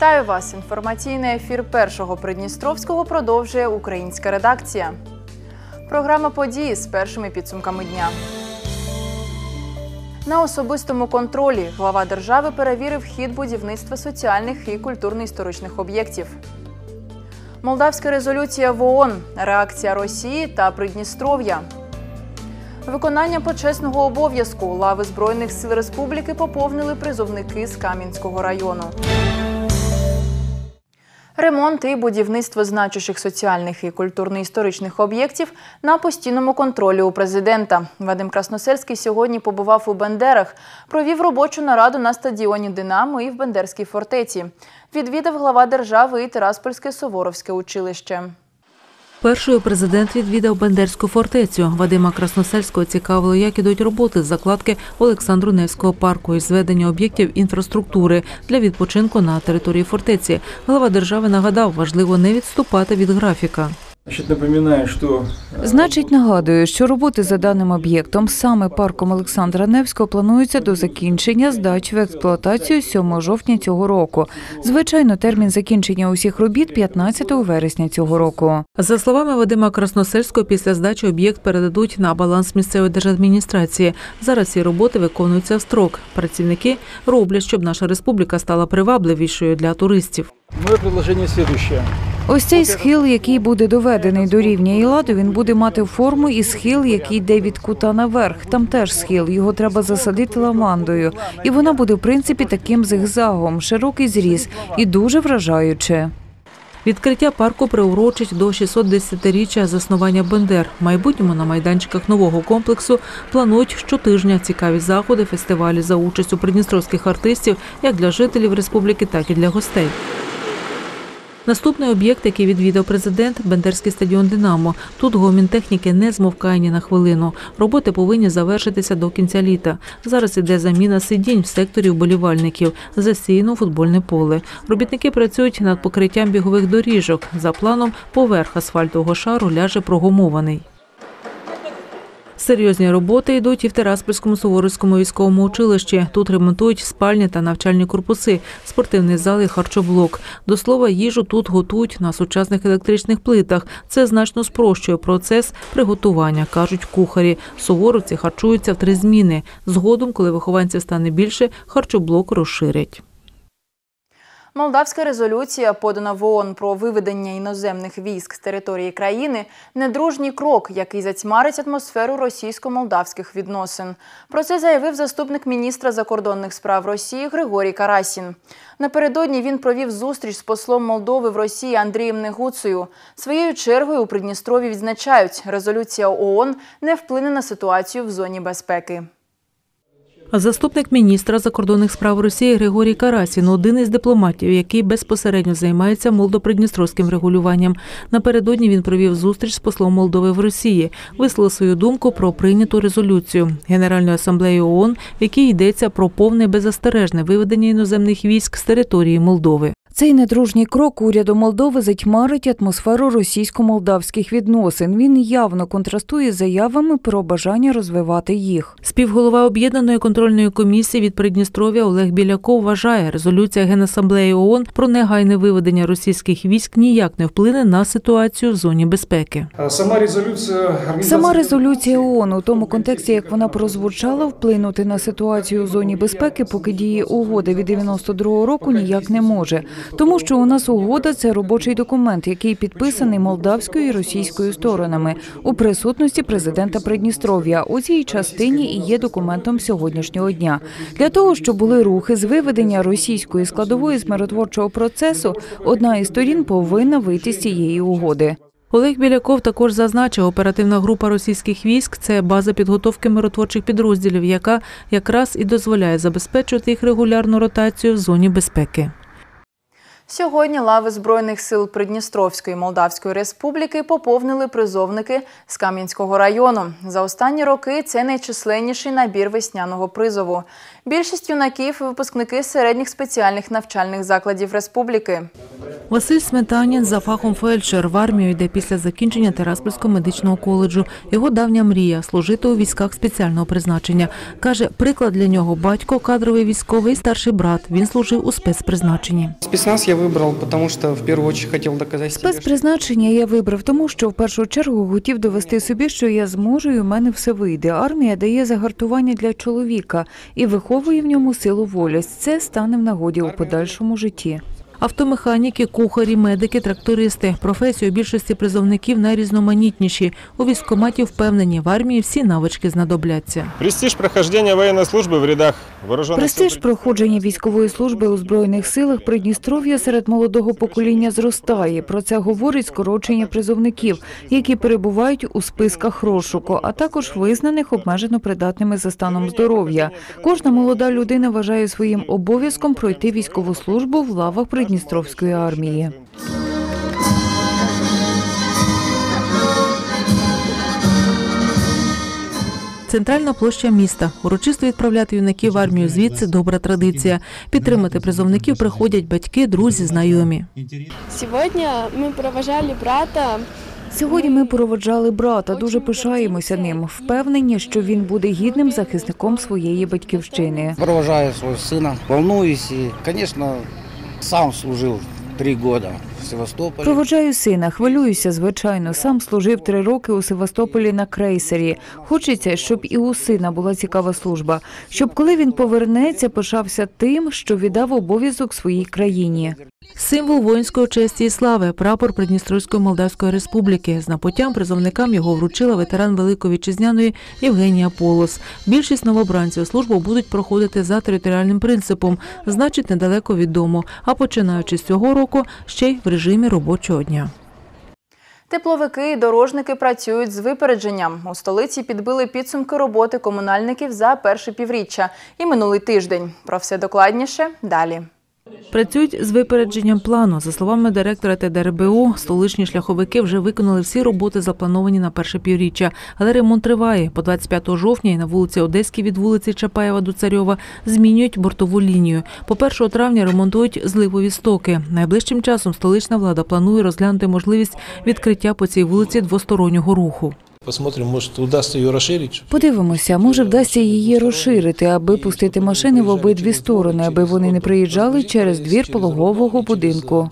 Вітаю вас! Інформаційний ефір першого Придністровського продовжує українська редакція. Програма події з першими підсумками дня. На особистому контролі глава держави перевірив хід будівництва соціальних і культурно-історичних об'єктів. Молдавська резолюція в ООН, реакція Росії та Придністров'я. Виконання почесного обов'язку лави Збройних сил Республіки поповнили призовники з Кам'янського району. Ремонт і будівництво значущих соціальних і культурно-історичних об'єктів на постійному контролі у президента. Вадим Красносельський сьогодні побував у Бендерах, провів робочу нараду на стадіоні Динамо і в Бендерській фортеці. Відвідав глава держави і Тираспольське Суворовське училище. Першою президент відвідав Бендерську фортецю. Вадима Красносельського цікавило, як ідуть роботи з закладки Олександру Невського парку і зведення об'єктів інфраструктури для відпочинку на території фортеці. Глава держави нагадав, важливо не відступати від графіка. Значит, напоминаю, что Значить, нагадую, що роботи за даним об'єктом, саме парком Олександра Невського, плануються до закінчення здачі в експлуатацію 7 жовтня цього року. Звичайно, термін закінчення усіх робіт 15 вересня цього року. За словами Вадима Красносельського, після здачі об'єкт передадуть на баланс місцевої держадміністрації. Зараз ці роботи виконуються в строк. Працівники роблять, щоб наша республіка стала привабливішою для туристів. Мое предложение следующее. Ось цей схил, який буде доведений до рівня Іладу, він буде мати форму і схил, який йде від кута наверх. Там теж схил. Його треба засадити ламандою, і вона буде в принципі таким зигзагом, широкий зріз і дуже вражаюче. Відкриття парку приурочить до 610-річчя заснування Бендер. В майбутньому на майданчиках нового комплексу планують щотижня цікаві заходи, фестивалі за участю придністровських артистів як для жителів республіки, так і для гостей. Наступний об'єкт, який відвідав президент, Бендерський стадіон Динамо. Тут гомін техніки не змовкає ні на хвилину. Роботи повинні завершитися до кінця літа. Зараз іде заміна сидінь в секторі вболівальників, засіяно футбольне поле. Робітники працюють над покриттям бігових доріжок. За планом, поверх асфальтового шару ляже прогумований. Серйозні роботи йдуть і в Тераспольському Суворовському військовому училищі. Тут ремонтують спальні та навчальні корпуси, спортивний зал і харчоблок. До слова, їжу тут готують на сучасних електричних плитах. Це значно спрощує процес приготування, кажуть кухарі. Суворовці харчуються в три зміни. Згодом, коли вихованців стане більше, харчоблок розширять. Молдавська резолюція, подана в ООН про виведення іноземних військ з території країни, недружній крок, який затьмарить атмосферу російсько-молдавських відносин. Про це заявив заступник міністра закордонних справ Росії Григорій Карасін. Напередодні він провів зустріч з послом Молдови в Росії Андрієм Негуцею. Своєю чергою у Придністрові відзначають, резолюція ООН не вплине на ситуацію в зоні безпеки. Заступник міністра закордонних справ Росії Григорій Карасін один із дипломатів, який безпосередньо займається молдопридністровським регулюванням. Напередодні він провів зустріч з послом Молдови в Росії, висловив свою думку про прийняту резолюцію Генеральної асамблеї ООН, в якій йдеться про повне беззастережне виведення іноземних військ з території Молдови. Цей недружній крок уряду Молдови затьмарить атмосферу російсько-молдавських відносин. Він явно контрастує з заявами про бажання розвивати їх. Співголова об'єднаної контрольної комісії від Придністров'я Олег Біляков вважає, резолюція Генасамблеї ООН про негайне виведення російських військ ніяк не вплине на ситуацію в зоні безпеки. Сама резолюция... организации- Сама резолюція ООН у тому контексті, як вона прозвучала, вплинути на ситуацію у зоні безпеки, поки діє угода від 92-го року, ніяк не може. Тому що у нас угода це робочий документ, який підписаний молдавською і російською сторонами у присутності президента Придністров'я. У цій частині і є документом сьогоднішнього дня. Для того щоб були рухи з виведення російської складової з миротворчого процесу, одна із сторін повинна вийти з цієї угоди. Олег Біляков також зазначив, оперативна група російських військ це база підготовки миротворчих підрозділів, яка якраз і дозволяє забезпечувати їх регулярну ротацію в зоні безпеки. Сьогодні лави Збройних сил Придністровської Молдавської Республіки поповнили призовники з Кам'янського району. За останні роки це найчисленніший набір весняного призову. Більшість юнаків – випускники середніх спеціальних навчальних закладів республіки. Василь Сметанін за фахом фельдшер в армію йде після закінчення Тераспольського медичного коледжу. Його давня мрія служити у військах спеціального призначення. Каже, приклад для нього батько, кадровий військовий, старший брат. Він служив у спецпризначенні. Спецназ я выбрал, потому что в первую очередь хотел доказать себе, Спецпризначення я вибрав тому, що в першу чергу хотів довести собі, що я зможу і в мене все вийде. Армія дає загартування для чоловіка і виховує в ньому силу волі. Це стане в нагоді у подальшому житті. Автомеханіки, кухарі, медики, трактористи. Професії у більшості призовників найрізноманітніші. У військкоматі впевнені, в армії всі навички знадобляться. Престиж прохождения военной службы в рядах Престиж проходження військової служби у збройних силах Придністров'я серед молодого покоління зростає. Про це говорить скорочення призовників, які перебувають у списках розшуку, а також визнаних обмежено придатними за станом здоров'я. Кожна молода людина вважає своїм обов'язком пройти військову службу в лавах Придністровської армії. Центральна площа міста. Урочисто відправляти юнаків в армію звідси добра традиція. Підтримати призовників приходять батьки, друзі, знайомі. Сегодня мы провожали брата. Сьогодні ми проводжали брата, дуже пишаємося ним. Впевнені, що він буде гідним захисником своєї батьківщини. Провожаю своего сына, волнуюсь и, конечно, сам служив три года в Севастополі. Проводжаю сина, хвилююся, звичайно. Сам служив три роки у Севастополі на крейсері. Хочеться, щоб і у сина була цікава служба, щоб коли він повернеться, пишався тим, що віддав обов'язок своїй країні. Символ воїнської честі і слави прапор Придністровської Молдавської Республіки. З напуттям призовникам його вручила ветеран Великої Вітчизняної Євгенія Полос. Більшість новобранців службу будуть проходити за територіальним принципом, значить недалеко від дому. А починаючи з цього року, ще й в режимі робочого дня. Тепловики і дорожники працюють з випередженням. У столиці підбили підсумки роботи комунальників за перше півріччя і минулий тиждень. Про все докладніше далі. Працюють з випередженням плану. За словами директора ТДРБУ, столичні шляховики вже виконали всі роботи, заплановані на перше півріччя. Але ремонт триває. По 25 жовтня і на вулиці Одеській від вулиці Чапаєва до Царьова змінюють бортову лінію. По 1 травня ремонтують зливові стоки. Найближчим часом столична влада планує розглянути можливість відкриття по цій вулиці двостороннього руху. Посмотрим, может удасться її розширити. Подивимося, може вдасться її розширити, аби пустити машини в обидві сторони, аби вони не приїжджали через двір пологового будинку.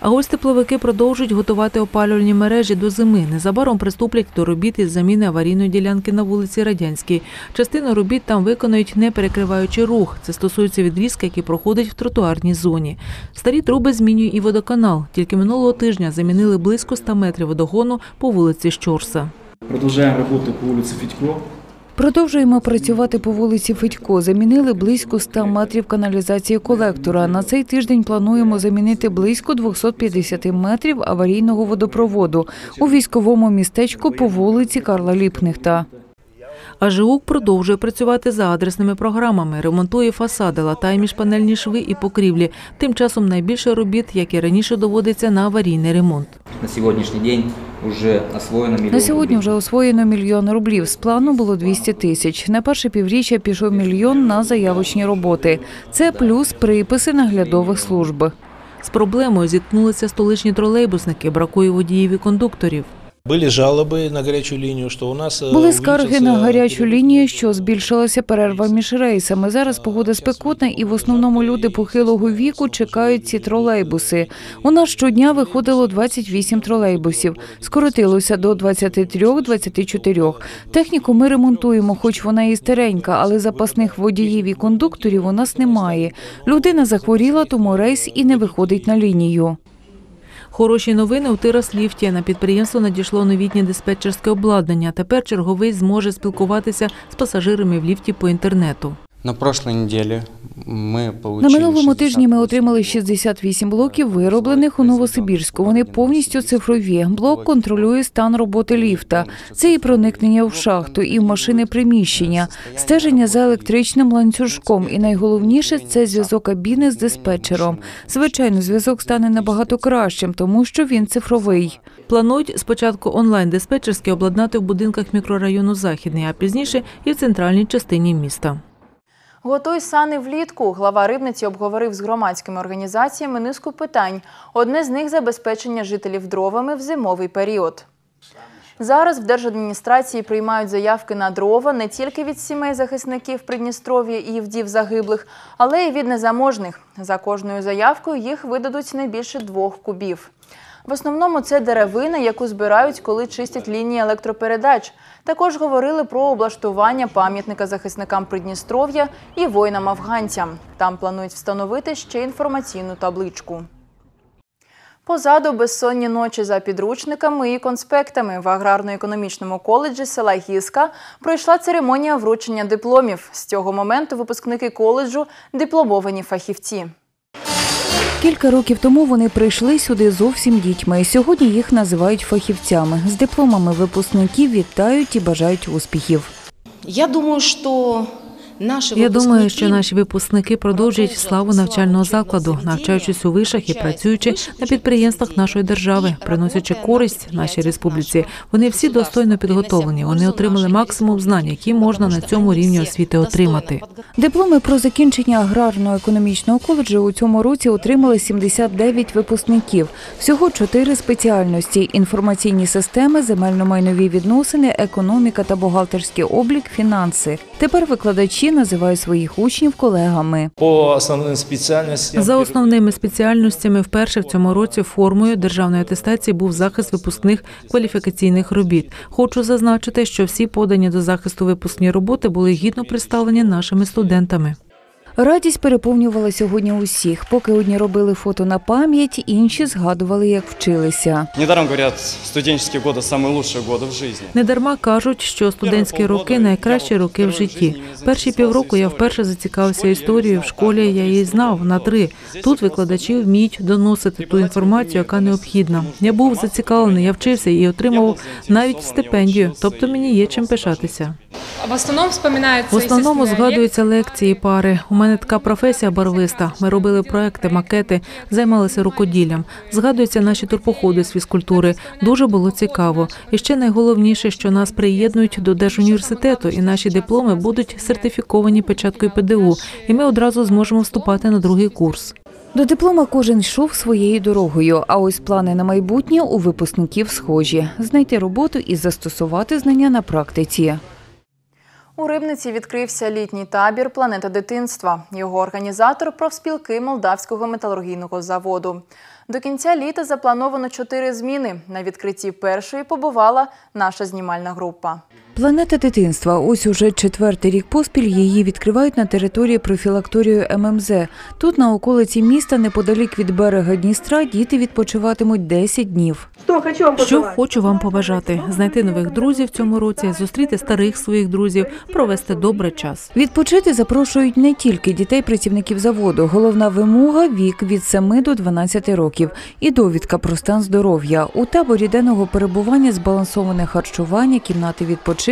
А ось тепловики продовжують готувати опалювальні мережі до зими. Незабаром приступлять до робіт із заміни аварійної ділянки на вулиці Радянській. Частину робіт там виконують, не перекриваючи рух. Це стосується відрізка, який проходить в тротуарній зоні. Старі труби змінює і водоканал. Тільки минулого тижня замінили близько 100 метрів водогону по вулиці Щорса. Продолжаем работу по улице Федько. Продовжуємо працювати по вулиці Федько. Замінили близько 100 метрів каналізації колектора. На цей тиждень плануємо замінити близько 250 метрів аварійного водопроводу у військовому містечку по вулиці Карла Ліпкнехта. А ЖУК продовжує працювати за адресними програмами, ремонтує фасади, латає міжпанельні шви і покрівлі. Тим часом найбільше робіт, як і раніше, доводиться на аварійний ремонт. На сегодняшний день уже освоено миллион На сьогодні вже освоєно мільйон рублів. З плану було 200 тисяч. На перше півріччя пішов мільйон на заявочні роботи. Це плюс приписи наглядових служб. З проблемою зіткнулися столичні тролейбусники, бракує водіїв і кондукторів. Были жалобы на горячую линию, что у нас э, Були скарги на увеличился гарячу лінію, що збільшилася перерва між рейсами. Зараз погода спекотна, і в основному люди похилого віку чекають ці тролейбуси. У нас щодня виходило 28 тролейбусів, скоротилося до 23-24. Техніку ми ремонтуємо, хоч вона і старенька, але запасних водіїв і кондукторів у нас немає. Людина захворіла, тому рейс і не виходить на лінію. Хороші новини у Тирасліфті. На підприємство надійшло новітнє диспетчерське обладнання. Тепер черговий зможе спілкуватися з пасажирами в ліфті по інтернету. На прошлой неделе мы На минулому тижні ми 68 отримали 68 блоків, вироблених у Новосибірську. Вони повністю цифрові. Блок контролює стан роботи ліфта. Це і проникнення в шахту, і в машини приміщення, стеження за електричним ланцюжком. І найголовніше це зв'язок кабіни з диспетчером. Звичайно, зв'язок стане набагато кращим, тому що він цифровий. Планують спочатку онлайн-диспетчерське обладнати в будинках мікрорайону Західний, а пізніше і в центральній частині міста. Готуй сани влітку. Глава Рибниці обговорив з громадськими організаціями низку питань. Одне з них забезпечення жителів дровами в зимовий період. Зараз в держадміністрації приймають заявки на дрова не тільки від сімей захисників Придністров'я і вдів загиблих, але й від незаможних. За кожною заявкою їх видадуть не більше двох кубів. В основному це деревина, яку збирають, коли чистять лінії електропередач. Також говорили про облаштування пам'ятника захисникам Придністров'я і воїнам-афганцям. Там планують встановити ще інформаційну табличку. Позаду безсонні ночі за підручниками і конспектами в аграрно-економічному коледжі села Гіска пройшла церемонія вручення дипломів. З цього моменту випускники коледжу дипломовані фахівці. Кілька років тому вони прийшли сюди зовсім дітьми. Сьогодні їх називають фахівцями. З дипломами випускників вітають і бажають успіхів. Я думаю, що Я думаю, що наші випускники продовжують славу навчального закладу, навчаючись у вишах і працюючи на підприємствах нашої держави, приносячи користь нашій республіці. Вони всі достойно підготовлені. Вони отримали максимум знань, які можна на цьому рівні освіти отримати. Дипломи про закінчення аграрно-економічного коледжу у цьому році отримали 79 випускників. Всього чотири спеціальності: інформаційні системи, земельно-майнові відносини, економіка та бухгалтерський облік, фінанси. Тепер викладачі називають своїх учнів колегами. По основним спеціальностям За основними спеціальностями вперше в цьому році формою державної атестації був захист випускних кваліфікаційних робіт. Хочу зазначити, що всі подані до захисту випускні роботи були гідно представлені нашими студентами. Радість переповнювала сьогодні усіх. Поки одні робили фото на пам'ять, інші згадували, як вчилися. Недаром говорят, студенческие годы самые лучшие годы в жизни. Недарма кажуть, що студентські роки найкращі роки в житті. Перші півроку я вперше зацікавився історією в школі. Я її знав на три. Тут викладачі вміють доносити ту інформацію, яка необхідна. Я був зацікавлений, я вчився і отримав навіть стипендію. Тобто мені є чим пишатися. В основному вспоминаються В основному згадуються лекції пари. У мене така професія барвиста. Ми робили проекти, макети, займалися рукоділлям. Згадуються наші турпоходи з фізкультури. Дуже було цікаво. І ще найголовніше, що нас приєднують до держуніверситету, і наші дипломи будуть сертифіковані печаткою ПДУ. І ми одразу зможемо вступати на другий курс. До диплома кожен йшов своєю дорогою. А ось плани на майбутнє у випускників схожі: знайти роботу і застосувати знання на практиці. У Рибниці відкрився літній табір Планета дитинства. Його організатор профспілки Молдавського металургійного заводу. До кінця літа заплановано чотири зміни. На відкритті першої побувала наша знімальна група. Планета дитинства. Ось уже четвертий рік поспіль її відкривають на території профілакторію ММЗ. Тут на околиці міста, неподалік від берега Дністра, діти відпочиватимуть 10 днів. Що хочу вам побажати: знайти нових друзів в цьому році, зустріти старих своїх друзів, провести добре час. Відпочити запрошують не тільки дітей працівників заводу. Головна вимога вік від 7 до 12 років і довідка про стан здоров'я. У таборі денного перебування збалансоване харчування, кімнати відпочинку,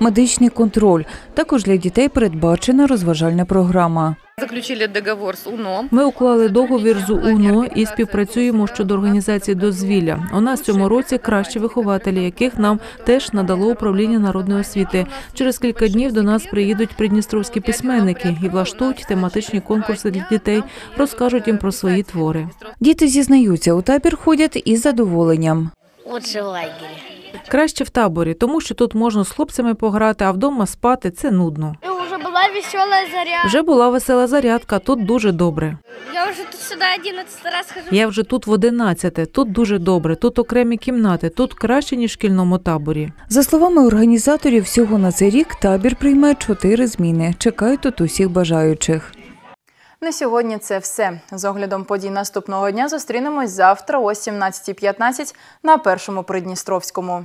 медичний контроль. Також для дітей передбачена розважальна програма. Заключили договор з УНО. Ми уклали договір з УНО і співпрацюємо щодо організації дозвілля. У нас цьому році кращі вихователі, яких нам теж надало управління народної освіти. Через кілька днів до нас приїдуть придністровські письменники і влаштують тематичні конкурси для дітей, розкажуть їм про свої твори. Діти зізнаються, у табір ходять із задоволенням. Лучше в лагері. Краще в таборі, тому що тут можна з хлопцями пограти, а вдома спати це нудно. Вже була весела заря. Вже була весела зарядка, тут дуже добре. Я вже тут сюди 11 раз хожу. Я вже тут в 11, тут дуже добре, тут окремі кімнати, тут краще ніж в шкільному таборі. За словами організаторів, всього на цей рік табір прийме чотири зміни. Чекають тут усіх бажаючих. На сьогодні це все. З оглядом подій наступного дня зустрінемось завтра о 17.15 на першому Придністровському.